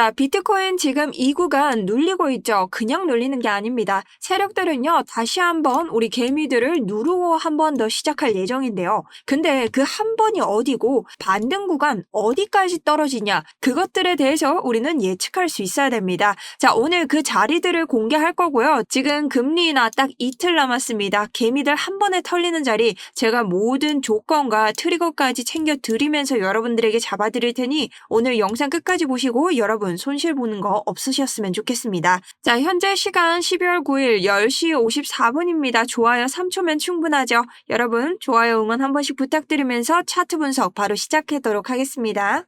자, 비트코인 지금 이 구간 눌리고 있죠. 그냥 눌리는 게 아닙니다. 세력들은요, 다시 한번 우리 개미들을 누르고 한 번 더 시작할 예정인데요. 근데 그 한 번이 어디고 반등 구간 어디까지 떨어지냐, 그것들에 대해서 우리는 예측할 수 있어야 됩니다. 자, 오늘 그 자리들을 공개할 거고요. 지금 금리 인하 딱 이틀 남았습니다. 개미들 한 번에 털리는 자리 제가 모든 조건과 트리거까지 챙겨 드리면서 여러분들에게 잡아드릴 테니 오늘 영상 끝까지 보시고 여러분 손실 보는 거 없으셨으면 좋겠습니다. 자, 현재 시간 12월 9일 10시 54분입니다. 좋아요 3초면 충분하죠. 여러분 좋아요 응원 한 번씩 부탁드리면서 차트 분석 바로 시작하도록 하겠습니다.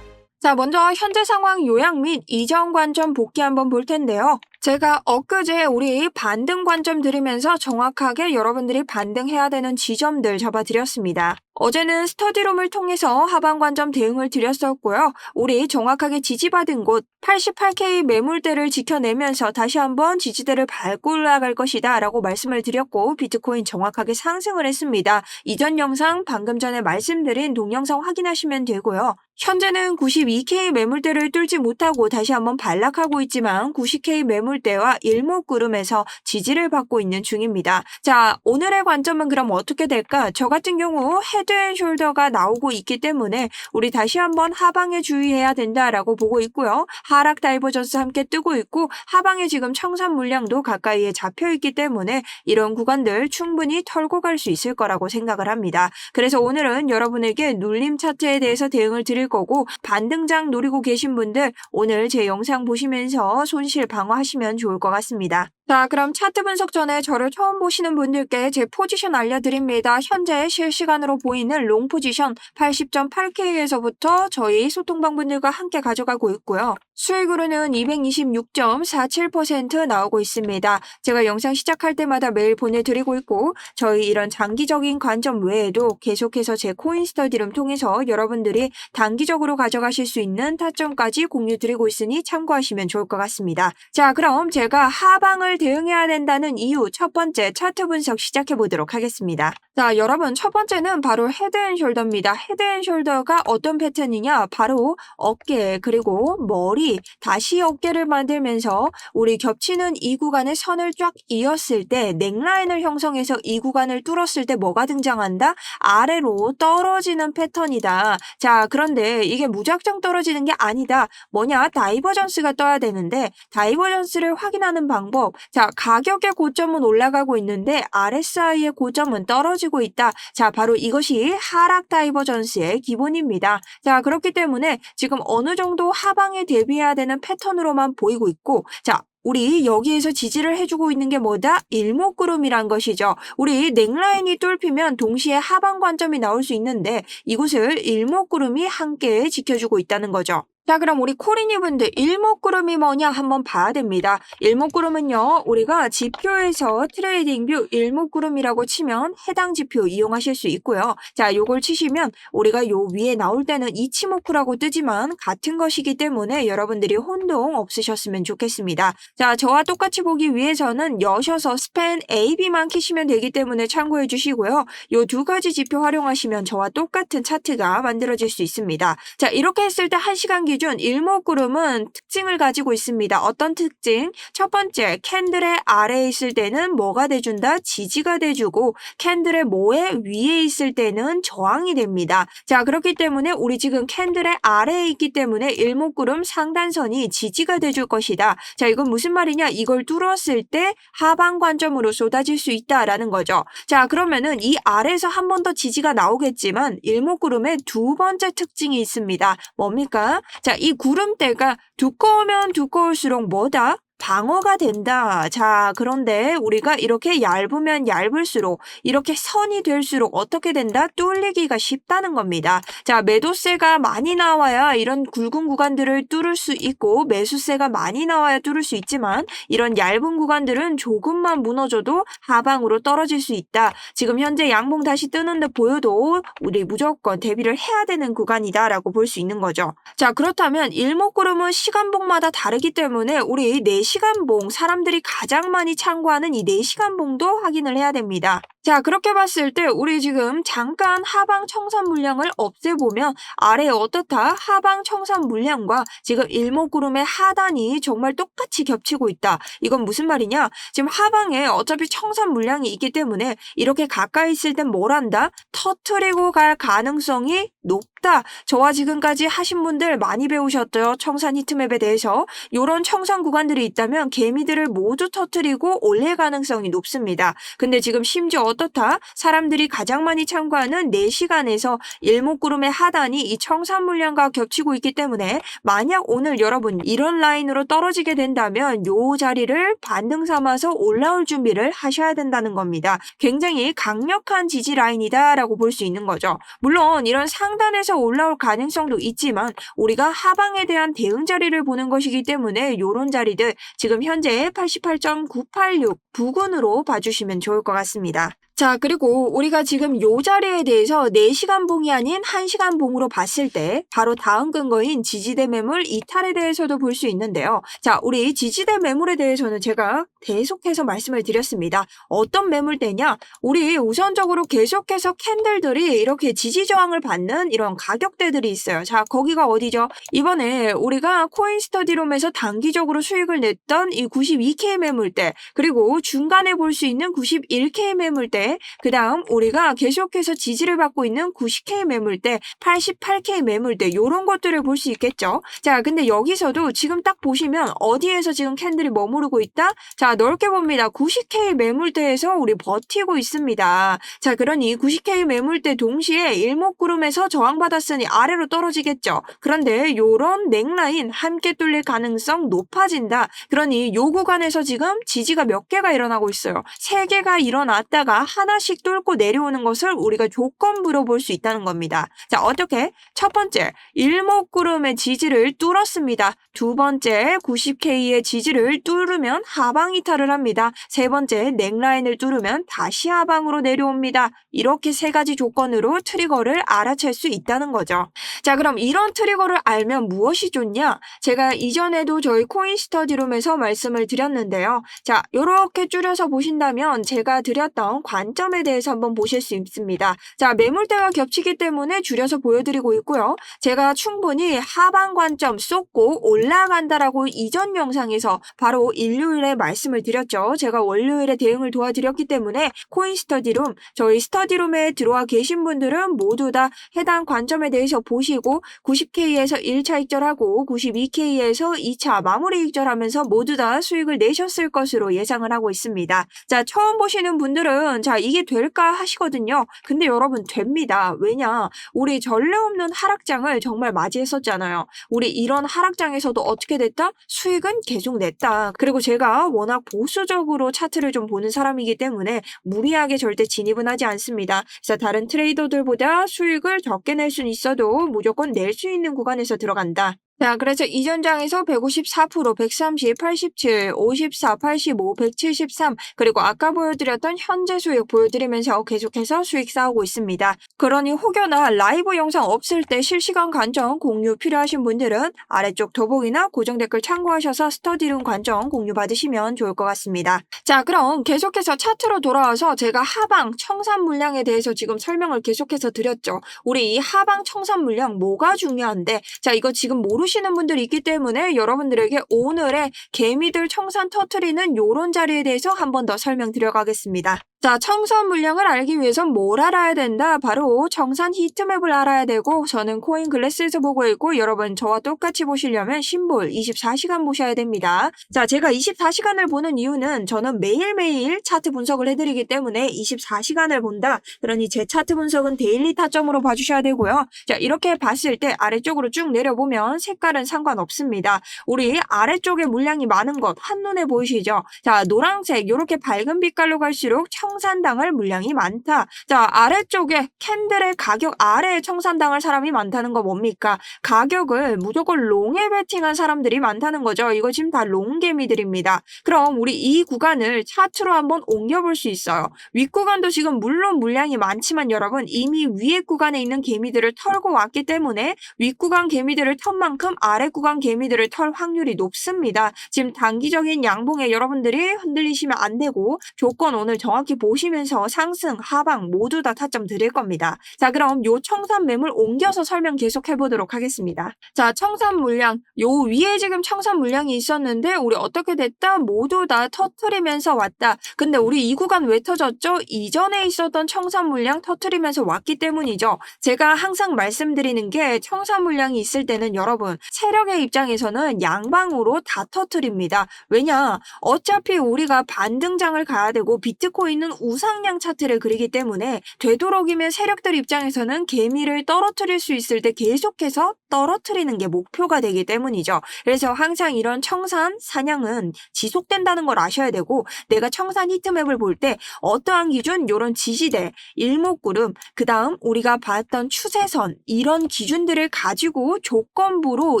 자, 먼저 현재 상황 요약 및 이전 관점 복귀 한번 볼 텐데요. 제가 엊그제 우리 반등 관점 드리면서 정확하게 여러분들이 반등해야 되는 지점들 잡아드렸습니다. 어제는 스터디룸을 통해서 하방 관점 대응을 드렸었고요. 우리 정확하게 지지받은 곳 88K 매물대를 지켜내면서 다시 한번 지지대를 밟고 올라갈 것이다 라고 말씀을 드렸고 비트코인 정확하게 상승을 했습니다. 이전 영상 방금 전에 말씀드린 동영상 확인하시면 되고요. 현재는 92K 매물대를 뚫지 못하고 다시 한번 반락하고 있지만 90K 매물 대와 일목구름에서 지지를 받고 있는 중입니다. 자, 오늘의 관점은 그럼 어떻게 될까? 저 같은 경우 헤드앤숄더가 나오고 있기 때문에 우리 다시 한번 하방에 주의해야 된다라고 보고 있고요. 하락 다이버전스 함께 뜨고 있고 하방에 지금 청산 물량도 가까이에 잡혀 있기 때문에 이런 구간들 충분히 털고 갈 수 있을 거라고 생각을 합니다. 그래서 오늘은 여러분에게 눌림 차트에 대해서 대응을 드릴 거고 반등장 노리고 계신 분들 오늘 제 영상 보시면서 손실 방어하시면 좋을 것 같습니다. 자, 그럼 차트 분석 전에 저를 처음 보시는 분들께 제 포지션 알려드립니다. 현재 실시간으로 보이는 롱 포지션 80.8K에서부터 저희 소통방 분들과 함께 가져가고 있고요. 수익으로는 226.47% 나오고 있습니다. 제가 영상 시작할 때마다 매일 보내드리고 있고 저희 이런 장기적인 관점 외에도 계속해서 제 코인 스터디룸 통해서 여러분들이 단기적으로 가져가실 수 있는 타점까지 공유드리고 있으니 참고하시면 좋을 것 같습니다. 자, 그럼 제가 하방을 대응해야 된다는 이유 첫 번째 차트 분석 시작해 보도록 하겠습니다. 자, 여러분 첫 번째는 바로 헤드앤숄더입니다. 헤드앤숄더가 어떤 패턴이냐? 바로 어깨 그리고 머리 다시 어깨를 만들면서 우리 겹치는 이 구간의 선을 쫙 이었을 때 넥라인을 형성해서 이 구간을 뚫었을 때 뭐가 등장한다? 아래로 떨어지는 패턴이다. 자, 그런데 이게 무작정 떨어지는 게 아니다. 뭐냐? 다이버전스가 떠야 되는데 다이버전스를 확인하는 방법. 자, 가격의 고점은 올라가고 있는데 RSI의 고점은 떨어지고 있다. 자, 바로 이것이 하락 다이버전스의 기본입니다. 자, 그렇기 때문에 지금 어느 정도 하방에 대비해야 되는 패턴으로만 보이고 있고, 자, 우리 여기에서 지지를 해주고 있는 게 뭐다? 일목구름이란 것이죠. 우리 넥라인이 뚫히면 동시에 하방 관점이 나올 수 있는데 이곳을 일목구름이 함께 지켜주고 있다는 거죠. 자, 그럼 우리 코리니분들 일목구름이 뭐냐 한번 봐야 됩니다. 일목구름은요, 우리가 지표에서 트레이딩뷰 일목구름이라고 치면 해당 지표 이용하실 수 있고요. 자, 요걸 치시면 우리가 요 위에 나올 때는 이치모쿠라고 뜨지만 같은 것이기 때문에 여러분들이 혼동 없으셨으면 좋겠습니다. 자, 저와 똑같이 보기 위해서는 여셔서 스팬 AB만 키시면 되기 때문에 참고해 주시고요. 요 두 가지 지표 활용하시면 저와 똑같은 차트가 만들어질 수 있습니다. 자, 이렇게 했을 때 1시간 기준 일목구름은 특징을 가지고 있습니다. 어떤 특징? 첫 번째, 캔들의 아래에 있을 때는 뭐가 돼준다? 지지가 돼주고 캔들의 모에 위에 있을 때는 저항이 됩니다. 자, 그렇기 때문에 우리 지금 캔들의 아래에 있기 때문에 일목구름 상단선이 지지가 돼줄 것이다. 자, 이건 무슨 말이냐? 이걸 뚫었을 때 하방 관점으로 쏟아질 수 있다라는 거죠. 자, 그러면은 이 아래에서 한 번 더 지지가 나오겠지만 일목구름의 두 번째 특징이 있습니다. 뭡니까? 자, 이 구름대가 두꺼우면 두꺼울수록 뭐다? 방어가 된다. 자, 그런데 우리가 이렇게 얇으면 얇을수록 이렇게 선이 될수록 어떻게 된다? 뚫리기가 쉽다는 겁니다. 자, 매도세가 많이 나와야 이런 굵은 구간들을 뚫을 수 있고 매수세가 많이 나와야 뚫을 수 있지만 이런 얇은 구간들은 조금만 무너져도 하방으로 떨어질 수 있다. 지금 현재 양봉 다시 뜨는 듯 보여도 우리 무조건 대비를 해야 되는 구간이다라고 볼 수 있는 거죠. 자, 그렇다면 일목구름은 시간봉마다 다르기 때문에 우리 4 시간봉 사람들이 가장 많이 참고하는 이 4시간봉도 확인을 해야 됩니다. 자, 그렇게 봤을 때 우리 지금 잠깐 하방 청산 물량을 없애보면 아래 어떻다? 하방 청산 물량과 지금 일목구름의 하단이 정말 똑같이 겹치고 있다. 이건 무슨 말이냐? 지금 하방에 어차피 청산 물량이 있기 때문에 이렇게 가까이 있을 땐 뭘 한다? 터트리고 갈 가능성이 높다. 저와 지금까지 하신 분들 많이 배우셨죠? 청산 히트맵에 대해서. 이런 청산 구간들이 있다면 개미들을 모두 터트리고 올릴 가능성이 높습니다. 근데 지금 심지어 어떻다? 사람들이 가장 많이 참고하는 4시간에서 일목구름의 하단이 이 청산 물량과 겹치고 있기 때문에 만약 오늘 여러분 이런 라인으로 떨어지게 된다면 요 자리를 반등 삼아서 올라올 준비를 하셔야 된다는 겁니다. 굉장히 강력한 지지 라인이다라고 볼 수 있는 거죠. 물론 이런 상단에서 올라올 가능성도 있지만 우리가 하방에 대한 대응 자리를 보는 것이기 때문에 요런 자리들 지금 현재 88.986 부근으로 봐주시면 좋을 것 같습니다. 자, 그리고 우리가 지금 요 자리에 대해서 4시간 봉이 아닌 1시간 봉으로 봤을 때 바로 다음 근거인 지지대 매물 이탈에 대해서도 볼 수 있는데요. 자, 우리 지지대 매물에 대해서는 제가 계속해서 말씀을 드렸습니다. 어떤 매물대냐? 우리 우선적으로 계속해서 캔들들이 이렇게 지지 저항을 받는 이런 가격대들이 있어요. 자, 거기가 어디죠? 이번에 우리가 코인 스터디룸에서 단기적으로 수익을 냈던 이 92K 매물대, 그리고 중간에 볼 수 있는 91K 매물대, 그 다음 우리가 계속해서 지지를 받고 있는 90K 매물대, 88K 매물대 요런 것들을 볼 수 있겠죠. 자, 근데 여기서도 지금 딱 보시면 어디에서 지금 캔들이 머무르고 있다? 자, 넓게 봅니다. 90K 매물대에서 우리 버티고 있습니다. 자, 그러니 90K 매물대 동시에 일목구름에서 저항받았으니 아래로 떨어지겠죠. 그런데 요런 넥라인 함께 뚫릴 가능성 높아진다. 그러니 요 구간에서 지금 지지가 몇 개가 일어나고 있어요. 세 개가 일어났다가 하나씩 뚫고 내려오는 것을 우리가 조건부로 볼 수 있다는 겁니다. 자, 어떻게? 첫 번째, 일목구름의 지지를 뚫었습니다. 두 번째, 90K의 지지를 뚫으면 하방 이 탈을 합니다. 세 번째, 넥라인을 뚫으면 다시 하방으로 내려옵니다. 이렇게 세 가지 조건으로 트리거를 알아챌 수 있다는 거죠. 자, 그럼 이런 트리거를 알면 무엇이 좋냐? 제가 이전에도 저희 코인 스터디룸에서 말씀을 드렸는데요. 자, 이렇게 줄여서 보신다면 제가 드렸던 관점에 대해서 한번 보실 수 있습니다. 자, 매물대와 겹치기 때문에 줄여서 보여드리고 있고요. 제가 충분히 하방 관점 쏟고 올라간다라고 이전 영상에서 바로 일요일에 말씀 을 드렸죠. 제가 월요일에 대응을 도와드렸기 때문에 코인 스터디룸, 저희 스터디룸에 들어와 계신 분들은 모두 다 해당 관점에 대해서 보시고 90K에서 1차 익절하고 92K에서 2차 마무리 익절하면서 모두 다 수익을 내셨을 것으로 예상을 하고 있습니다. 자, 처음 보시는 분들은 자, 이게 될까 하시거든요. 근데 여러분 됩니다. 왜냐? 우리 전례 없는 하락장을 정말 맞이했었잖아요. 우리 이런 하락장에서도 어떻게 됐다? 수익은 계속 냈다. 그리고 제가 워낙 보수적으로 차트를 좀 보는 사람이기 때문에 무리하게 절대 진입은 하지 않습니다. 그래서 다른 트레이더들보다 수익을 적게 낼 수는 있어도 무조건 낼 수 있는 구간에서 들어간다. 자, 그래서 이전장에서 154%, 130, 87, 54, 85, 173, 그리고 아까 보여드렸던 현재 수익 보여드리면서 계속해서 수익 쌓고 있습니다. 그러니 혹여나 라이브 영상 없을 때 실시간 관점 공유 필요하신 분들은 아래쪽 더보기나 고정 댓글 참고하셔서 스터디룸 관점 공유 받으시면 좋을 것 같습니다. 자, 그럼 계속해서 차트로 돌아와서 제가 하방 청산 물량에 대해서 지금 설명을 계속해서 드렸죠. 우리 이 하방 청산 물량 뭐가 중요한데, 자, 이거 지금 모르 모르시는 분들이 있기 때문에 여러분들에게 오늘의 개미들 청산 터트리는 요런 자리에 대해서 한 번 더 설명드려 가겠습니다. 자, 청산 물량을 알기 위해선 뭘 알아야 된다? 바로 청산 히트맵을 알아야 되고 저는 코인 글래스에서 보고 있고 여러분 저와 똑같이 보시려면 심볼 24시간 보셔야 됩니다. 자, 제가 24시간을 보는 이유는 저는 매일매일 차트 분석을 해드리기 때문에 24시간을 본다. 그러니 제 차트 분석은 데일리 타점으로 봐주셔야 되고요. 자, 이렇게 봤을 때 아래쪽으로 쭉 내려보면 색깔은 상관없습니다. 우리 아래쪽에 물량이 많은 것 한눈에 보이시죠? 자, 노란색 이렇게 밝은 빛깔로 갈수록 청산당할 물량이 많다. 자, 아래쪽에 캔들의 가격 아래에 청산당할 사람이 많다는 거 뭡니까? 가격을 무조건 롱에 베팅한 사람들이 많다는 거죠. 이거 지금 다 롱개미들입니다. 그럼 우리 이 구간을 차트로 한번 옮겨볼 수 있어요. 윗구간도 지금 물론 물량이 많지만 여러분 이미 위에 구간에 있는 개미들을 털고 왔기 때문에 윗구간 개미들을 턴 만큼 아래 구간 개미들을 털 확률이 높습니다. 지금 단기적인 양봉에 여러분들이 흔들리시면 안 되고 조건 오늘 정확히 보시면서 상승, 하방 모두 다 타점 드릴 겁니다. 자, 그럼 요 청산 매물 옮겨서 설명 계속 해보도록 하겠습니다. 자, 청산 물량. 요 위에 지금 청산 물량이 있었는데 우리 어떻게 됐다? 모두 다 터트리면서 왔다. 근데 우리 이 구간 왜 터졌죠? 이전에 있었던 청산 물량 터트리면서 왔기 때문이죠. 제가 항상 말씀드리는 게 청산 물량이 있을 때는 여러분 세력의 입장에서는 양방으로 다 터트립니다. 왜냐? 어차피 우리가 반등장을 가야 되고 비트코인은 우상향 차트를 그리기 때문에 되도록이면 세력들 입장에서는 개미를 떨어뜨릴 수 있을 때 계속해서 떨어뜨리는 게 목표가 되기 때문이죠. 그래서 항상 이런 청산 사냥은 지속된다는 걸 아셔야 되고 내가 청산 히트맵을 볼 때 어떠한 기준 요런 지지대, 일목구름, 그 다음 우리가 봤던 추세선 이런 기준들을 가지고 조건부로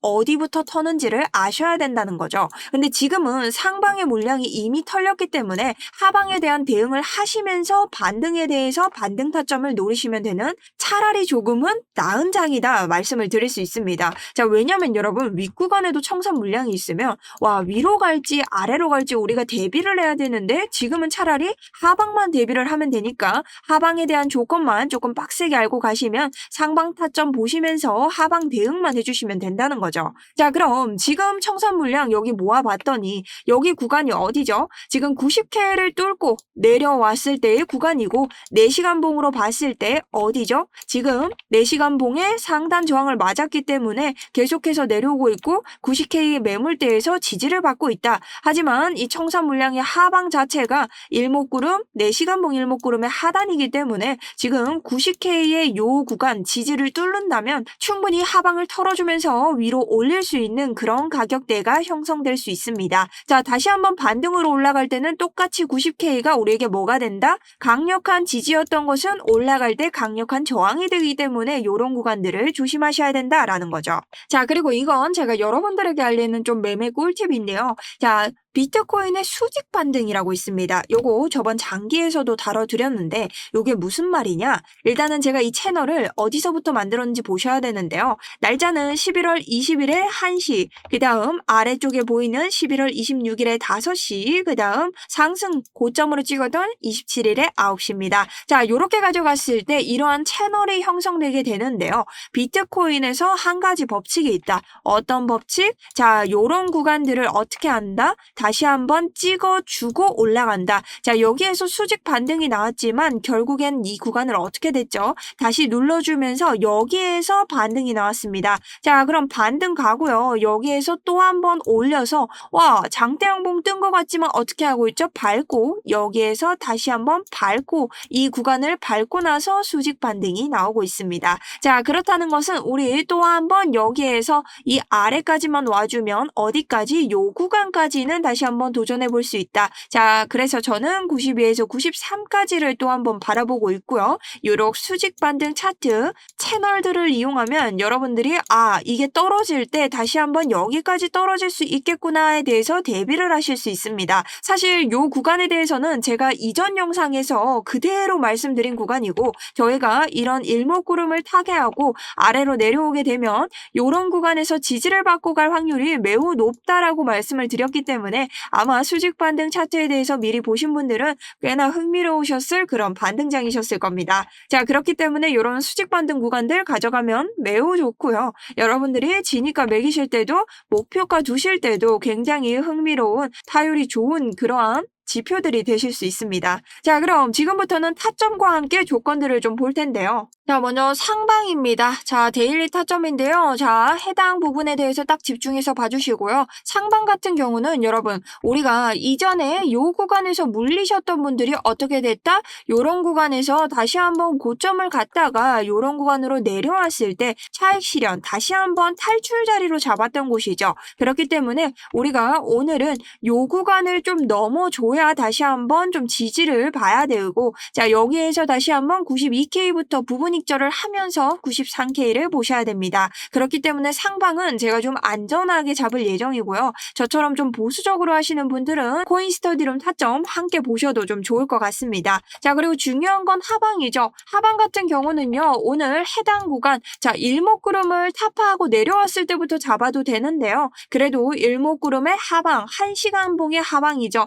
어디부터 터는지를 아셔야 된다는 거죠. 근데 지금은 상방의 물량이 이미 털렸기 때문에 하방에 대한 대응을 하시면서 반등에 대해서 반등 타점을 노리시면 되는 차라리 조금은 나은 장이다 말씀을 드릴 수 있습니다. 자, 왜냐면 여러분 윗구간에도 청산 물량이 있으면 와 위로 갈지 아래로 갈지 우리가 대비를 해야 되는데 지금은 차라리 하방만 대비를 하면 되니까 하방에 대한 조건만 조금 빡세게 알고 가시면 상방 타점 보시면서 하방 대응만 해주시면 된다는 거죠. 자, 그럼 지금 청산 물량 여기 모아봤더니 여기 구간이 어디죠? 지금 90K를 뚫고 내려왔을 때의 구간이고 4시간 봉으로 봤을 때 어디죠? 지금 4시간 봉의 상단 저항을 맞았기 때문에 계속해서 내려오고 있고 90K 매물대에서 지지를 받고 있다. 하지만 이 청산 물량의 하방 자체가 일목구름, 4시간 봉 일목구름의 하단이기 때문에 지금 90K의 요 구간 지지를 뚫는다면 충분히 하방을 털어주면서 위로 올릴 수 있는 그런 가격대가 형성될 수 있습니다. 자, 다시 한번 반등으로 올라갈 때는 똑같이 90K가 우리에게 뭐가 된다? 강력한 지지였던 것은 올라갈 때 강력한 저항이 되기 때문에 이런 구간들을 조심하셔야 된다 라는 거죠. 자, 그리고 이건 제가 여러분들에게 알리는 좀 매매 꿀팁인데요. 자, 비트코인의 수직 반등이라고 있습니다. 요거 저번 장기에서도 다뤄드렸는데 요게 무슨 말이냐? 일단은 제가 이 채널을 어디서부터 만들었는지 보셔야 되는데요. 날짜는 11월 20일에 1시, 그 다음 아래쪽에 보이는 11월 26일에 5시, 그 다음 상승 고점으로 찍었던 27일에 9시입니다. 자, 요렇게 가져갔을 때 이러한 채널이 형성되게 되는데요. 비트코인에서 한 가지 법칙이 있다. 어떤 법칙? 자, 요런 구간들을 어떻게 한다? 다시 한번 찍어주고 올라간다. 자, 여기에서 수직 반등이 나왔지만 결국엔 이 구간을 어떻게 됐죠? 다시 눌러주면서 여기에서 반등이 나왔습니다. 자, 그럼 반등 가고요. 여기에서 또 한 번 올려서 와, 장대양봉 뜬 것 같지만 어떻게 하고 있죠? 밟고 여기에서 다시 한번 밟고 이 구간을 밟고 나서 수직 반등이 나오고 있습니다. 자, 그렇다는 것은 우리 또 한 번 여기에서 이 아래까지만 와주면 어디까지? 요 구간까지는 다시 한번 도전해 볼 수 있다. 자, 그래서 저는 92에서 93까지를 또 한번 바라보고 있고요. 요렇 수직 반등 차트 채널들을 이용하면 여러분들이 아, 이게 떨어질 때 다시 한번 여기까지 떨어질 수 있겠구나에 대해서 대비를 하실 수 있습니다. 사실 요 구간에 대해서는 제가 이전 영상에서 그대로 말씀드린 구간이고 저희가 이런 일목구름을 타개하고 아래로 내려오게 되면 요런 구간에서 지지를 받고 갈 확률이 매우 높다라고 말씀을 드렸기 때문에 아마 수직 반등 차트에 대해서 미리 보신 분들은 꽤나 흥미로우셨을 그런 반등장이셨을 겁니다. 자, 그렇기 때문에 이런 수직 반등 구간들 가져가면 매우 좋고요. 여러분들이 지니까 매기실 때도 목표가 두실 때도 굉장히 흥미로운 타율이 좋은 그러한 지표들이 되실 수 있습니다. 자, 그럼 지금부터는 타점과 함께 조건들을 좀 볼 텐데요. 자, 먼저 상방입니다. 자, 데일리 타점인데요. 자, 해당 부분에 대해서 딱 집중해서 봐주시고요. 상방 같은 경우는 여러분, 우리가 이전에 요 구간에서 물리셨던 분들이 어떻게 됐다? 요런 구간에서 다시 한번 고점을 갔다가 요런 구간으로 내려왔을 때 차익 실현, 다시 한번 탈출 자리로 잡았던 곳이죠. 그렇기 때문에 우리가 오늘은 요 구간을 좀 넘어줘야 다시 한번 좀 지지를 봐야 되고, 자, 여기에서 다시 한번 92K부터 부분 익절을 하면서 93K를 보셔야 됩니다. 그렇기 때문에 상방은 제가 좀 안전하게 잡을 예정이고요. 저처럼 좀 보수적으로 하시는 분들은 코인 스터디룸 타점 함께 보셔도 좀 좋을 것 같습니다. 자 그리고 중요한 건 하방이죠. 하방 같은 경우는요. 오늘 해당 구간 자 일목구름을 타파하고 내려왔을 때부터 잡아도 되는데요. 그래도 일목구름의 하방 1시간 봉의 하방이죠.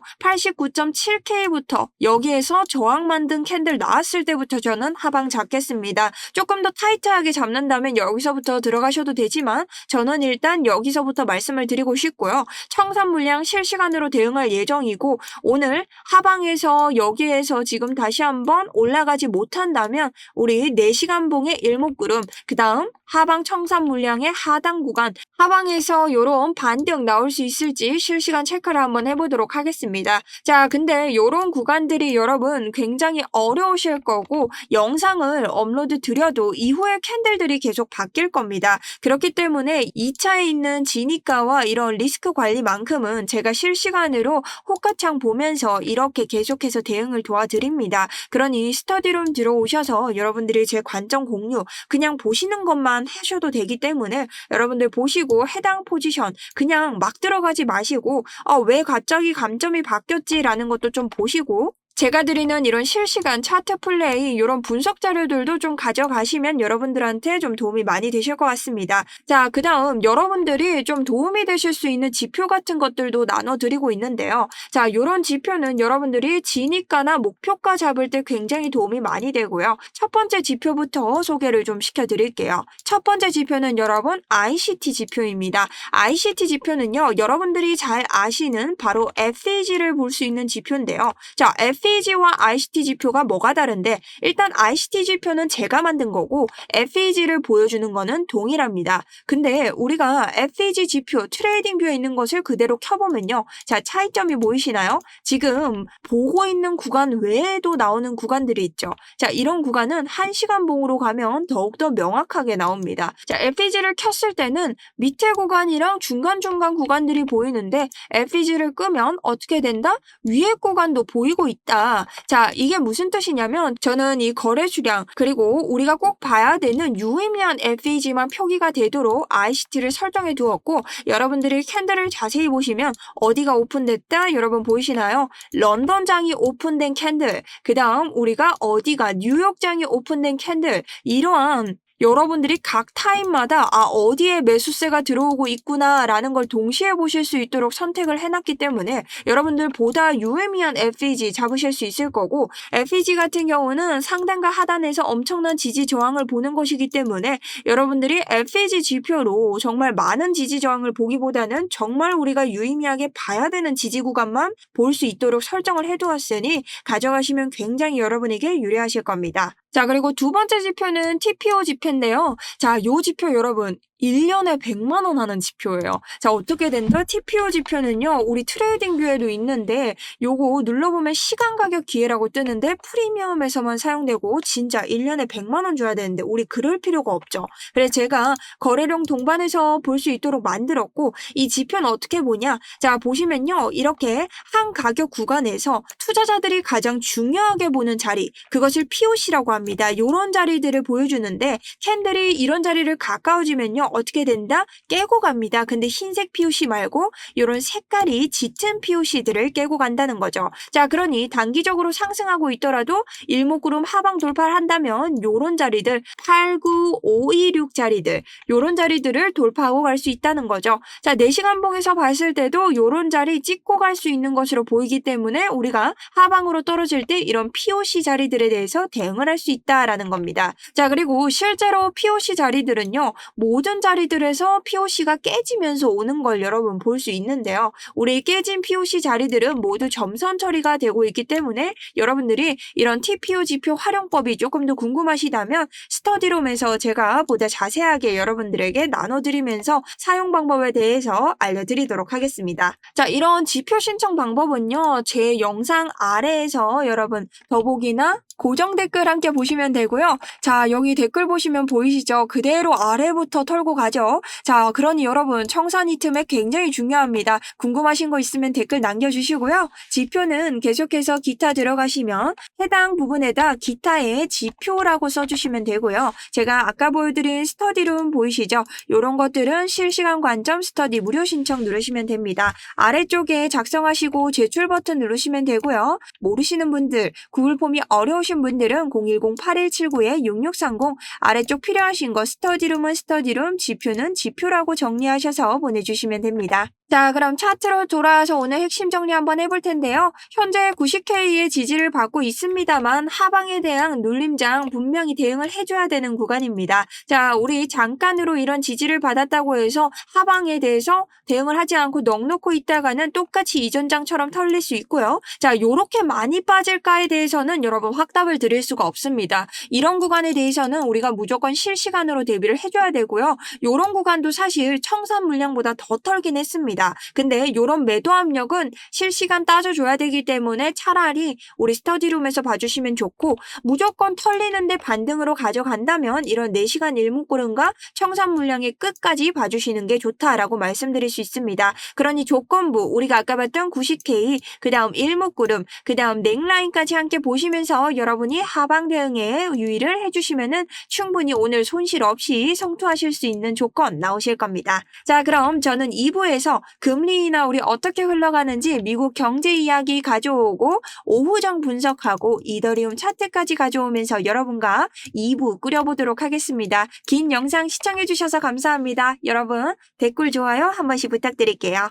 29.7K부터 여기에서 저항 만든 캔들 나왔을 때부터 저는 하방 잡겠습니다. 조금 더 타이트하게 잡는다면 여기서부터 들어가셔도 되지만 저는 일단 여기서부터 말씀을 드리고 싶고요. 청산 물량 실시간으로 대응할 예정이고 오늘 하방에서 여기에서 지금 다시 한번 올라가지 못한다면 우리 4시간 봉의 일목구름 그 다음 하방 청산 물량의 하단 구간 하방에서 요런 반등 나올 수 있을지 실시간 체크를 한번 해보도록 하겠습니다. 자 근데 요런 구간들이 여러분 굉장히 어려우실 거고 영상을 업로드 드려도 이후에 캔들들이 계속 바뀔 겁니다. 그렇기 때문에 2차에 있는 진입가와 이런 리스크 관리만큼은 제가 실시간으로 호가창 보면서 이렇게 계속해서 대응을 도와드립니다. 그러니 스터디룸 들어오셔서 여러분들이 제 관점 공유 그냥 보시는 것만 하셔도 되기 때문에 여러분들 보시고 해당 포지션 그냥 막 들어가지 마시고 아, 왜 갑자기 감점이 바뀌었지 라는 것도 좀 보시고 제가 드리는 이런 실시간 차트 플레이 이런 분석 자료들도 좀 가져가시면 여러분들한테 좀 도움이 많이 되실 것 같습니다. 자, 그 다음 여러분들이 좀 도움이 되실 수 있는 지표 같은 것들도 나눠드리고 있는데요. 자, 이런 지표는 여러분들이 진입가나 목표가 잡을 때 굉장히 도움이 많이 되고요. 첫 번째 지표부터 소개를 좀 시켜드릴게요. 첫 번째 지표는 여러분 ICT 지표입니다. ICT 지표는요, 여러분들이 잘 아시는 바로 FAG를 볼 수 있는 지표인데요. 자, FAG 와 ICT 지표가 뭐가 다른데 일단 ICT 지표는 제가 만든 거고 FAG를 보여주는 거는 동일합니다. 근데 우리가 FAG 지표 트레이딩 뷰에 있는 것을 그대로 켜보면요. 자, 차이점이 보이시나요? 지금 보고 있는 구간 외에도 나오는 구간들이 있죠. 자, 이런 구간은 1시간 봉으로 가면 더욱더 명확하게 나옵니다. 자, FAG를 켰을 때는 밑에 구간이랑 중간중간 구간들이 보이는데 FAG를 끄면 어떻게 된다? 위에 구간도 보이고 있다. 자, 이게 무슨 뜻이냐면 저는 이 거래 수량 그리고 우리가 꼭 봐야 되는 유의미한 FAG만 표기가 되도록 ICT를 설정해 두었고 여러분들이 캔들을 자세히 보시면 어디가 오픈됐다 여러분 보이시나요? 런던장이 오픈된 캔들 그 다음 우리가 어디가 뉴욕장이 오픈된 캔들 이러한 여러분들이 각 타임마다 아 어디에 매수세가 들어오고 있구나라는 걸 동시에 보실 수 있도록 선택을 해놨기 때문에 여러분들 보다 유의미한 FEG 잡으실 수 있을 거고 FEG 같은 경우는 상단과 하단에서 엄청난 지지 저항을 보는 것이기 때문에 여러분들이 FEG 지표로 정말 많은 지지 저항을 보기보다는 정말 우리가 유의미하게 봐야 되는 지지 구간만 볼 수 있도록 설정을 해두었으니 가져가시면 굉장히 여러분에게 유리하실 겁니다. 자, 그리고 두 번째 지표는 TPO 지표인데요. 자, 요 지표 여러분, 1년에 100만 원 하는 지표예요. 자, 어떻게 된다? TPO 지표는요. 우리 트레이딩 뷰에도 있는데 요거 눌러보면 시간 가격 기회라고 뜨는데 프리미엄에서만 사용되고 진짜 1년에 100만 원 줘야 되는데 우리 그럴 필요가 없죠. 그래서 제가 거래량 동반해서 볼 수 있도록 만들었고 이 지표는 어떻게 보냐? 자, 보시면요. 이렇게 한 가격 구간에서 투자자들이 가장 중요하게 보는 자리 그것을 POC라고 합니다. 요런 자리들을 보여주는데 캔들이 이런 자리를 가까워지면요. 어떻게 된다? 깨고 갑니다. 근데 흰색 POC 말고 이런 색깔이 짙은 POC들을 깨고 간다는 거죠. 자, 그러니 단기적으로 상승하고 있더라도 일목구름 하방 돌파를 한다면 요런 자리들 8, 9, 5, 2, 6 자리들 요런 자리들을 돌파하고 갈 수 있다는 거죠. 자, 4시간 봉에서 봤을 때도 요런 자리 찍고 갈 수 있는 것으로 보이기 때문에 우리가 하방으로 떨어질 때 이런 POC 자리들에 대해서 대응을 할 수 있다라는 겁니다. 자, 그리고 실제로 POC 자리들은요. 모든 자리들에서 POC가 깨지면서 오는 걸 여러분 볼 수 있는데요. 우리 깨진 POC 자리들은 모두 점선 처리가 되고 있기 때문에 여러분들이 이런 TPO 지표 활용법이 조금 더 궁금하시다면 스터디룸에서 제가 보다 자세하게 여러분들에게 나눠드리면서 사용 방법에 대해서 알려드리도록 하겠습니다. 자, 이런 지표 신청 방법은요. 제 영상 아래에서 여러분 더보기나 고정 댓글 함께 보시면 되고요. 자, 여기 댓글 보시면 보이시죠? 그대로 아래부터 털고 가죠. 자, 그러니 여러분 청산 이 틈에 굉장히 중요합니다. 궁금하신 거 있으면 댓글 남겨주시고요. 지표는 계속해서 기타 들어가시면 해당 부분에다 기타의 지표라고 써주시면 되고요. 제가 아까 보여드린 스터디룸 보이시죠? 이런 것들은 실시간 관점 스터디 무료 신청 누르시면 됩니다. 아래쪽에 작성하시고 제출 버튼 누르시면 되고요. 모르시는 분들, 구글 폼이 어려우 신 분들은 010-8179-6630 아래쪽 필요하신 거 스터디룸은 스터디룸, 지표는 지표라고 정리하셔서 보내주시면 됩니다. 자, 그럼 차트로 돌아와서 오늘 핵심 정리 한번 해볼 텐데요. 현재 90K의 지지를 받고 있습니다만 하방에 대한 눌림장 분명히 대응을 해줘야 되는 구간입니다. 자, 우리 잠깐으로 이런 지지를 받았다고 해서 하방에 대해서 대응을 하지 않고 넉놓고 있다가는 똑같이 이전장처럼 털릴 수 있고요. 자, 요렇게 많이 빠질까에 대해서는 여러분 확답을 드릴 수가 없습니다. 이런 구간에 대해서는 우리가 무조건 실시간으로 대비를 해줘야 되고요. 요런 구간도 사실 청산 물량보다 더 털긴 했습니다. 근데 요런 매도 압력은 실시간 따져줘야 되기 때문에 차라리 우리 스터디룸에서 봐주시면 좋고 무조건 털리는데 반등으로 가져간다면 이런 4시간 일목구름과 청산 물량의 끝까지 봐주시는 게 좋다라고 말씀드릴 수 있습니다. 그러니 조건부 우리가 아까 봤던 90K 그 다음 일목구름 그 다음 넥라인까지 함께 보시면서 여러분이 하방 대응에 유의를 해주시면은 충분히 오늘 손실 없이 성투하실 수 있는 조건 나오실 겁니다. 자 그럼 저는 2부에서 금리 인하 우리 어떻게 흘러가는지 미국 경제 이야기 가져오고 오후정 분석하고 이더리움 차트까지 가져오면서 여러분과 2부 꾸려보도록 하겠습니다. 긴 영상 시청해주셔서 감사합니다. 여러분 댓글 좋아요 한 번씩 부탁드릴게요.